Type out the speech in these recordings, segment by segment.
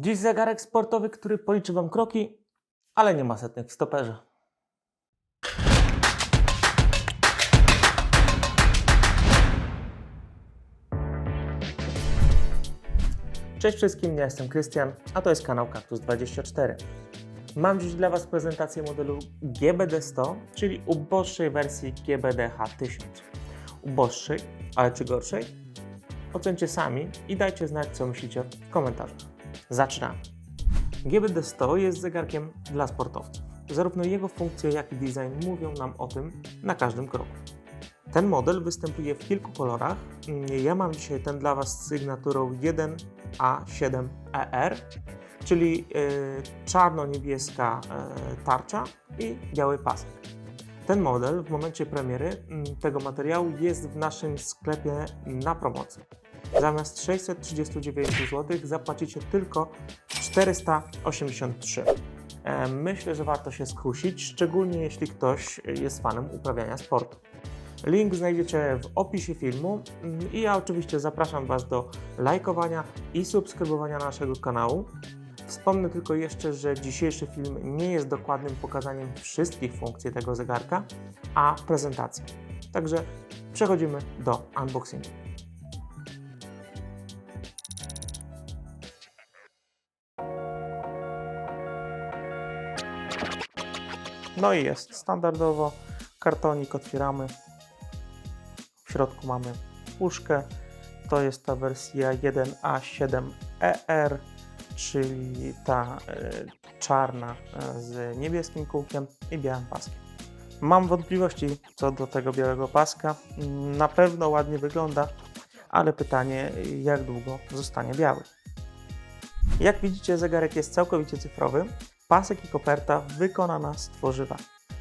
Dziś zegarek sportowy, który policzy Wam kroki, ale nie ma setnych w stoperze. Cześć wszystkim, ja jestem Krystian, a to jest kanał Kaktus24. Mam dziś dla Was prezentację modelu GBD100, czyli uboższej wersji GBD H1000. Uboższej, ale czy gorszej? Ocencie sami i dajcie znać, co myślicie w komentarzach. Zaczynamy. GBD100 jest zegarkiem dla sportowców. Zarówno jego funkcje, jak i design mówią nam o tym na każdym kroku. Ten model występuje w kilku kolorach. Ja mam dzisiaj ten dla Was z sygnaturą 1A7ER, czyli y, czarno-niebieska y, tarcza i biały pasek. Ten model w momencie premiery tego materiału jest w naszym sklepie na promocji. Zamiast 639 zł zapłacicie tylko 483. E, Myślę, że warto się skusić, szczególnie jeśli ktoś jest fanem uprawiania sportu. Link znajdziecie w opisie filmu Mm, i ja oczywiście zapraszam Was do lajkowania i subskrybowania naszego kanału. Wspomnę tylko jeszcze, że dzisiejszy film nie jest dokładnym pokazaniem wszystkich funkcji tego zegarka, a prezentacją. Także przechodzimy do unboxingu. No i jest standardowo. Kartonik otwieramy. W środku mamy puszkę. To jest ta wersja 1A7ER, czyli ta e, czarna e, z niebieskim kółkiem i białym paskiem. Mam wątpliwości co do tego białego paska. Na pewno ładnie wygląda, ale pytanie, jak długo zostanie biały. Jak widzicie, zegarek jest całkowicie cyfrowy. Pasek i koperta wykonana z tworzywa.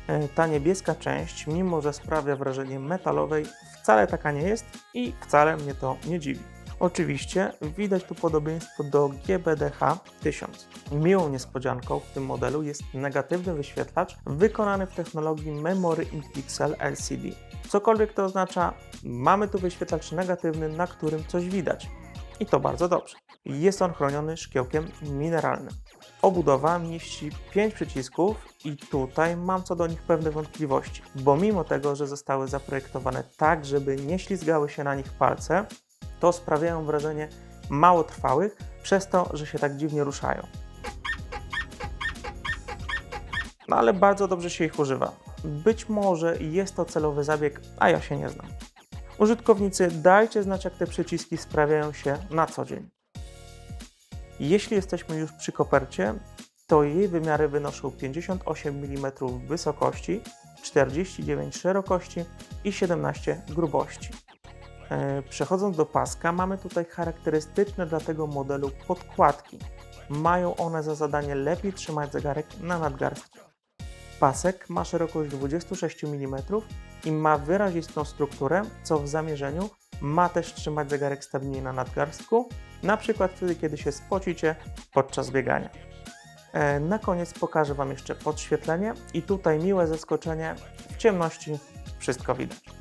E, Ta niebieska część, mimo że sprawia wrażenie metalowej, wcale taka nie jest i wcale mnie to nie dziwi. Oczywiście widać tu podobieństwo do GBDH 1000. Miłą niespodzianką w tym modelu jest negatywny wyświetlacz wykonany w technologii Memory in Pixel LCD. Cokolwiek to oznacza, mamy tu wyświetlacz negatywny, na którym coś widać. I to bardzo dobrze. Jest on chroniony szkiełkiem mineralnym. Obudowa mieści 5 przycisków i tutaj mam co do nich pewne wątpliwości, bo mimo tego, że zostały zaprojektowane tak, żeby nie ślizgały się na nich palce, to sprawiają wrażenie mało trwałych, przez to, że się tak dziwnie ruszają. No ale bardzo dobrze się ich używa. Być może jest to celowy zabieg, a ja się nie znam. Użytkownicy, dajcie znać, jak te przyciski sprawiają się na co dzień. Jeśli jesteśmy już przy kopercie, to jej wymiary wynoszą 58 mm wysokości, 49 szerokości i 17 grubości. E, Przechodząc do paska, mamy tutaj charakterystyczne dla tego modelu podkładki. Mają one za zadanie lepiej trzymać zegarek na nadgarstku. Pasek ma szerokość 26 mm i ma wyrazistą strukturę, co w zamierzeniu ma też trzymać zegarek stabilnie na nadgarstku, na przykład wtedy, kiedy się spocicie podczas biegania. E, Na koniec pokażę Wam jeszcze podświetlenie i tutaj miłe zaskoczenie, w ciemności wszystko widać.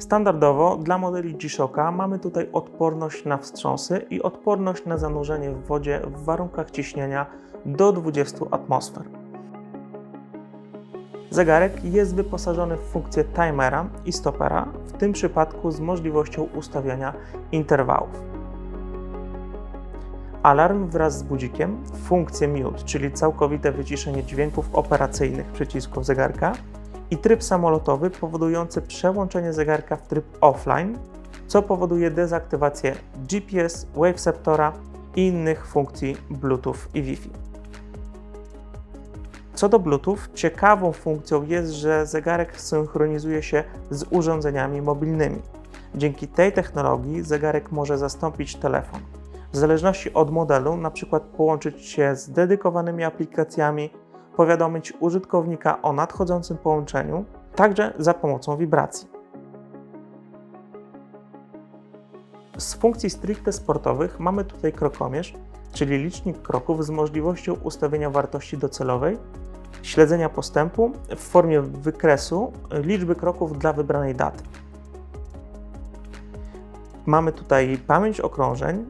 Standardowo dla modeli G-Shocka mamy tutaj odporność na wstrząsy i odporność na zanurzenie w wodzie w warunkach ciśnienia do 20 atmosfer. Zegarek jest wyposażony w funkcję timera i stopera, w tym przypadku z możliwością ustawiania interwałów. Alarm wraz z budzikiem, funkcję mute, czyli całkowite wyciszenie dźwięków operacyjnych przycisków zegarka i tryb samolotowy powodujący przełączenie zegarka w tryb offline, co powoduje dezaktywację GPS, Waveceptora i innych funkcji Bluetooth i Wi-Fi. Co do Bluetooth, ciekawą funkcją jest, że zegarek synchronizuje się z urządzeniami mobilnymi. Dzięki tej technologii zegarek może zastąpić telefon. W zależności od modelu, na przykład połączyć się z dedykowanymi aplikacjami, powiadomić użytkownika o nadchodzącym połączeniu, także za pomocą wibracji. Z funkcji stricte sportowych mamy tutaj krokomierz, czyli licznik kroków z możliwością ustawienia wartości docelowej śledzenia postępu w formie wykresu liczby kroków dla wybranej daty. Mamy tutaj pamięć okrążeń.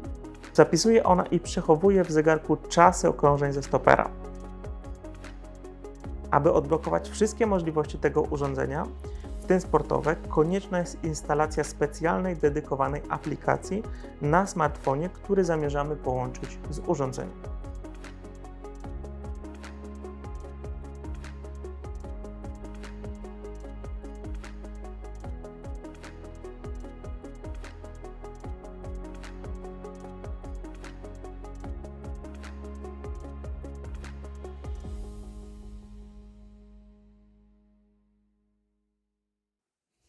Zapisuje ona i przechowuje w zegarku czasy okrążeń ze stopera. Aby odblokować wszystkie możliwości tego urządzenia, w tym sportowe, konieczna jest instalacja specjalnej, dedykowanej aplikacji na smartfonie, który zamierzamy połączyć z urządzeniem.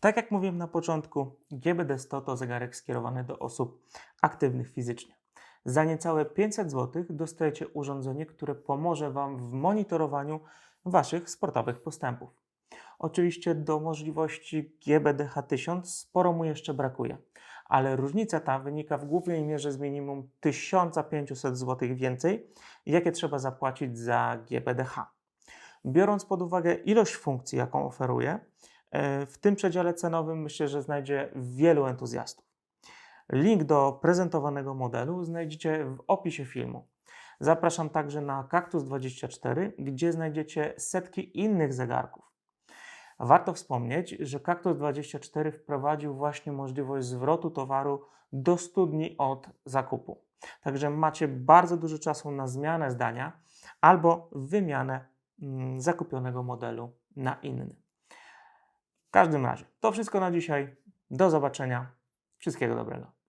Tak jak mówiłem na początku, GBD100 to zegarek skierowany do osób aktywnych fizycznie. Za niecałe 500 zł dostajecie urządzenie, które pomoże Wam w monitorowaniu Waszych sportowych postępów. Oczywiście do możliwości GBDH1000 sporo mu jeszcze brakuje, ale różnica ta wynika w głównej mierze z minimum 1500 zł więcej, jakie trzeba zapłacić za GBDH. Biorąc pod uwagę ilość funkcji, jaką oferuje, w tym przedziale cenowym myślę, że znajdzie wielu entuzjastów. Link do prezentowanego modelu znajdziecie w opisie filmu. Zapraszam także na Kaktus24, gdzie znajdziecie setki innych zegarków. Warto wspomnieć, że Kaktus24 wprowadził właśnie możliwość zwrotu towaru do 100 dni od zakupu. Także macie bardzo dużo czasu na zmianę zdania albo wymianę mm, zakupionego modelu na inny. Każdym razie, to wszystko na dzisiaj. Do zobaczenia. Wszystkiego dobrego.